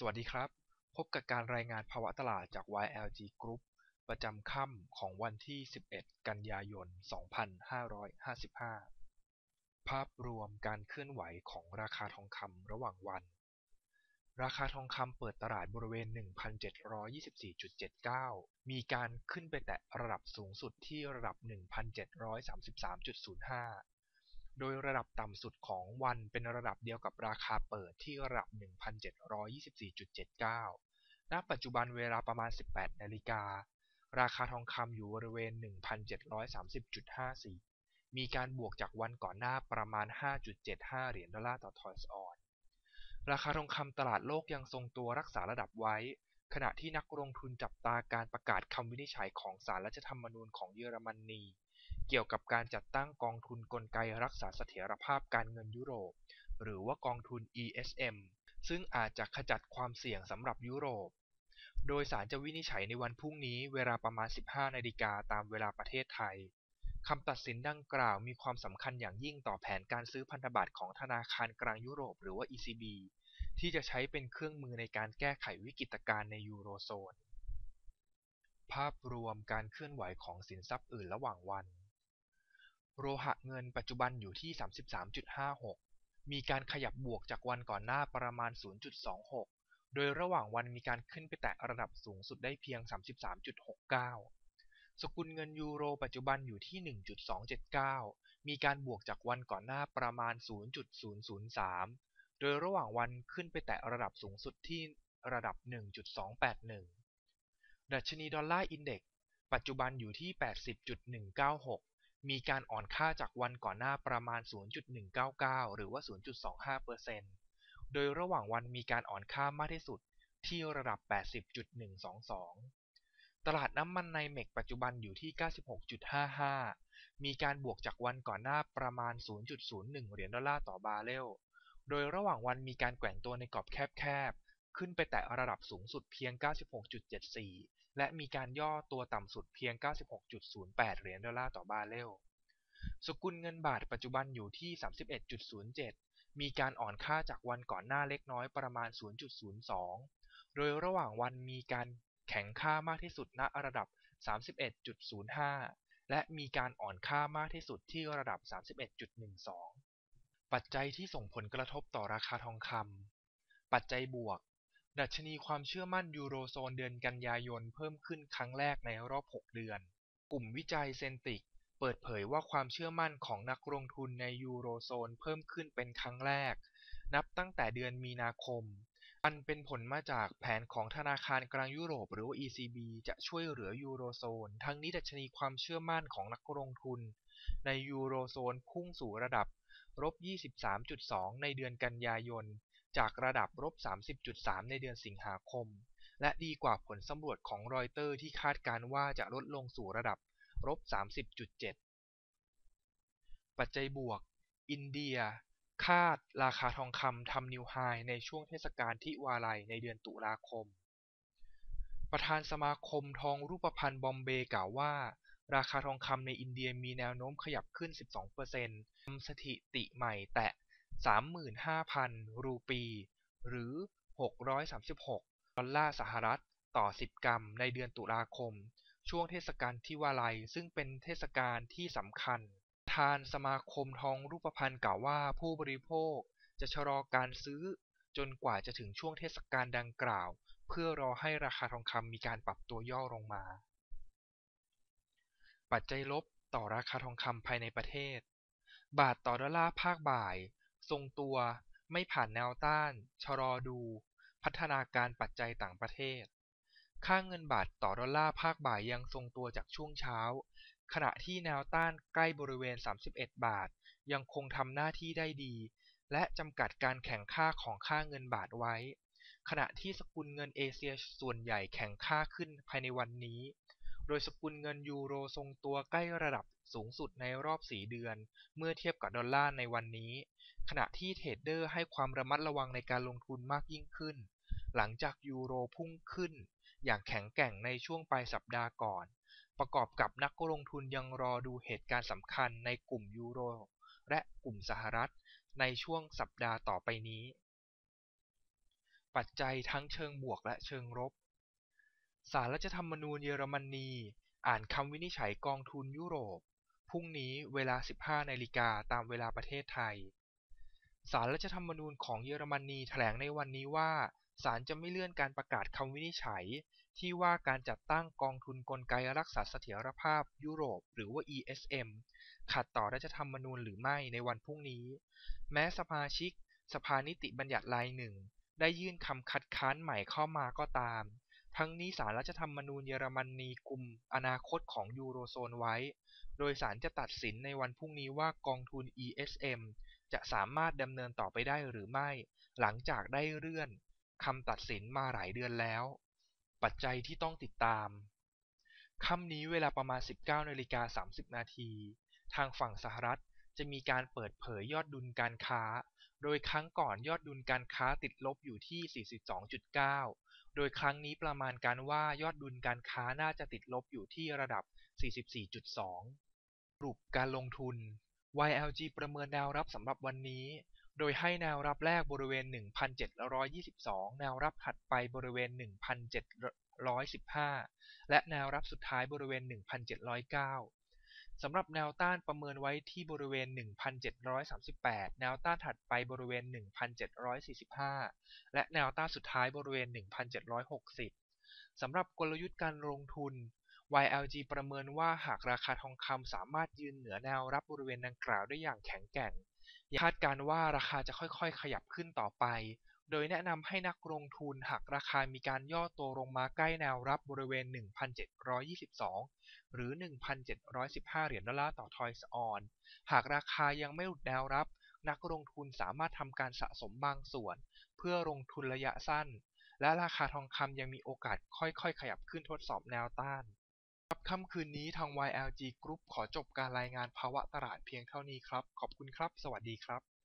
สวัสดีครับ พบกับการรายงานภาวะตลาดจาก YLG Group ประจำค่ำของวันที่ 11 กันยายน 2555 ภาพรวมการเคลื่อนไหวของราคาทองคำระหว่างวัน ราคาทองคำเปิดตลาดบริเวณ 1,724.79 มีการขึ้นไปแตะระดับสูงสุดที่ระดับ 1,733.05 โดยระดับต่ำสุดของวันเป็นระดับเดียวกับราคาเปิดที่ระดับ 1,724.79 ณ ปัจจุบันเวลาประมาณ 18 นาฬิกา ราคาทองคำอยู่บริเวณ 1,730.54 มีการบวกจากวันก่อนหน้าประมาณ 5.75 เหรียญดอลลาร์ต่อทอยส์ออน ราคาทองคำตลาดโลกยังทรงตัวรักษาระดับไว้ ขณะที่นักลงทุนจับตาการประกาศคำวินิจฉัยของศาลรัฐธรรมนูญของเยอรมนี เกี่ยวกับการจัดตั้งกองทุนกลไกรักษาเสถียรภาพการเงินยุโรป หรือว่ากองทุน ESM ซึ่งอาจจะขจัดความเสี่ยงสำหรับยุโรป โดยสารจะวินิจฉัยในวันพรุ่งนี้เวลาประมาณ 15 นาฬิกาตามเวลาประเทศไทยคำตัดสินดังกล่าวมีความสำคัญอย่างยิ่งต่อแผนการซื้อพันธบัตรของธนาคารกลางยุโรปหรือว่า ECB ที่จะใช้เป็นเครื่องมือในการแก้ไขวิกฤตการณ์ในยูโรโซน ภาพรวมการเคลื่อนไหวของสินทรัพย์อื่นระหว่างวัน โลหะเงินปัจจุบันอยู่ที่33.56มีการขยับบวกจากวันก่อนหน้าประมาณ 0.26 โดยระหว่างวันมีการขึ้นไปแตะระดับสูงสุดได้เพียง 33.69 สกุลเงินยูโรปัจจุบันอยู่ที่ 1.279 มีการบวกจากวันก่อนหน้าประมาณ 0.003 โดยระหว่างวันขึ้นไปแตะระดับสูงสุดที่ระดับ 1.281 ดัชนีดอลลาร์อินเด็กซ์ปัจจุบันอยู่ที่ 80.196 มีการอ่อนค่าจากวันก่อนหน้าประมาณ 0.199 หรือว่า 0.25%โดยระหว่างวันมีการอ่อนค่ามากที่สุดที่ระดับ 80.122 ตลาดน้ำมันในเมกปัจจุบันอยู่ที่ 96.55 มีการบวกจากวันก่อนหน้าประมาณ 0.01 เหรียญดอลลาร์ต่อบาร์เรล โดยระหว่างวันมีการแกว่งตัวในกรอบแคบ ขึ้นไปแตะระดับสูงสุดเพียง 96.74 และมีการย่อตัวต่ำสุดเพียง 96.08 เหรียญดอลลาร์ต่อบาร์เรล สกุลเงินบาทปัจจุบันอยู่ที่ 31.07 มีการอ่อนค่าจากวันก่อนหน้าเล็กน้อยประมาณ 0.02 โดยระหว่างวันมีการแข็งค่ามากที่สุดณระดับ 31.05 และมีการอ่อนค่ามากที่สุดที่ระดับ 31.12 ปัจจัยที่ส่งผลกระทบต่อราคาทองคำปัจจัยบวก ดัชนีความเชื่อมั่นยูโรโซนเดือนกันยายนเพิ่มขึ้นครั้งแรกในรอบ 6 เดือน กลุ่มวิจัยเซนติก เปิดเผยว่าความเชื่อมั่นของนักลงทุนในยูโรโซนเพิ่มขึ้นเป็นครั้งแรก นับตั้งแต่เดือนมีนาคม อันเป็นผลมาจากแผนของธนาคารกลางยุโรปหรือ ECB จะช่วยเหลือยูโรโซน ทั้งนี้ดัชนีความเชื่อมั่นของนักลงทุน ในยูโรโซนพุ่งสู่ระดับลบ23.2 ในเดือนกันยายน จากระดับลบ30.3 ในเดือนสิงหาคม และดีกว่าผลสำรวจของรอยเตอร์ที่คาดการว่าจะลดลงสู่ระดับลบ30.7 ปัจจัยบวก อินเดีย คาดราคาทองคำทำนิวไฮในช่วงเทศกาลที่วาลัยในเดือนตุลาคม ประธานสมาคมทองรูปพรรณบอมเบย์กล่าวว่า ราคาทองคำในอินเดียมีแนวโน้มขยับขึ้น 12%ทำสถิติใหม่แตะ 35,000 รูปี หรือ 636 ดอลลาร์สหรัฐ ต่อ 10 กรัมในเดือนตุลาคม ช่วงเทศกาลทิวาลัยซึ่งเป็นเทศกาลที่สำคัญ ทานสมาคมทองรูปพรรณกล่าวว่าผู้บริโภคจะชะลอการซื้อ จนกว่าจะถึงช่วงเทศกาลดังกล่าว เพื่อรอให้ราคาทองคำมีการปรับตัวย่อลงมา ปัจจัยลบต่อราคาทองคำภายในประเทศ บาทต่อดอลลาร์ภาคบ่าย ทรงตัว ไม่ผ่านแนวต้าน ชะลอดู พัฒนาการปัจจัยต่างประเทศ ค่าเงินบาทต่อดอลลาร์ภาคบ่ายยังทรงตัวจากช่วงเช้า ขณะที่แนวต้านใกล้บริเวณ 31 บาท ยังคงทำหน้าที่ได้ดี และจำกัดการแข่งค่าของค่าเงินบาทไว้ ขณะที่สกุลเงินเอเชียส่วนใหญ่แข่งค่าขึ้นภายในวันนี้ โดยสกุลเงินยูโรทรงตัวใกล้ระดับ สูงสุดในรอบ 4 เดือน เมื่อเทียบกับดอลลาร์ในวันนี้ ขณะที่เทรดเดอร์ให้ความระมัดระวังในการลงทุนมากยิ่งขึ้น หลังจากยูโรพุ่งขึ้น อย่างแข็งแกร่งในช่วงปลายสัปดาห์ก่อน ประกอบกับนักลงทุนยังรอดูเหตุการณ์สำคัญในกลุ่มยูโร และกลุ่มสหรัฐ ในช่วงสัปดาห์ต่อไปนี้ ปัจจัยทั้งเชิงบวกและเชิงลบศาลรัฐธรรมนูญเยอรมนี อ่านคำวินิจฉัยกองทุนยุโรป พรุ่งนี้เวลา 15 นาฬิกาตามเวลาประเทศไทย ศาลรัฐธรรมนูญของเยอรมนีแถลงในวันนี้ว่าศาลจะไม่เลื่อนการประกาศคำวินิจฉัย ที่ว่าการจัดตั้งกองทุนกลไกรักษาเสถียรภาพยุโรป หรือว่า ESM ขัดต่อรัฐธรรมนูญหรือไม่ในวันพรุ่งนี้ แม้สมาชิก สภานิติบัญญัติรายหนึ่ง ได้ยื่นคำคัดค้านใหม่เข้ามาก็ตาม ทั้งนี้ศาลรัฐธรรมนูญเยอรมนีกุมอนาคตของยูโรโซนไว้ โดยศาลจะตัดสินในวันพรุ่งนี้ว่ากองทุน ESM จะสามารถดำเนินต่อไปได้หรือไม่ หลังจากได้เลื่อนคำตัดสินมาหลายเดือนแล้ว ปัจจัยที่ต้องติดตามค่ำนี้เวลาประมาณ 19นาฬิกา30 นาที ทางฝั่งสหรัฐจะมีการเปิดเผยยอดดุลการค้า โดยครั้งก่อนยอดดุลการค้าติดลบอยู่ที่ 42.9 โดยครั้งนี้ประมาณการว่ายอดดุลการค้าน่าจะติดลบอยู่ที่ระดับ 44.2รูปการลงทุน YLG ประเมินแนวรับสำหรับวันนี้ โดยให้แนวรับแรกบริเวณ 1,722 แนวรับถัดไปบริเวณ 1,715 และแนวรับสุดท้ายบริเวณ 1,709 สำหรับแนวต้านประเมินไว้ที่บริเวณ 1,738 แนวต้านถัดไปบริเวณ 1,745 และแนวต้านสุดท้ายบริเวณ 1,760 สำหรับกลยุทธ์การลงทุน YLG ประเมินว่าหากราคาทองคำสามารถยืนเหนือแนวรับบริเวณดังกล่าวได้อย่างแข็งแกร่ง คาดการว่าราคาจะค่อยๆ ขยับขึ้นต่อไป โดยแนะนำให้นักลงทุนหากราคามีการย่อตัวลงมาใกล้แนวรับบริเวณ 1,722 หรือ 1,715 เหรียญดอลลาร์ต่อทอยส์ออน หากราคายังไม่หลุดแนวรับ นักลงทุนสามารถทำการสะสมบางส่วน เพื่อลงทุนระยะสั้น และราคาทองคำยังมีโอกาสค่อยๆ ขยับขึ้นทดสอบแนวต้านครับค่ำคืนนี้ทาง YLG Group ขอจบการรายงานภาวะตลาดเพียงเท่านี้ครับ ขอบคุณครับ สวัสดีครับ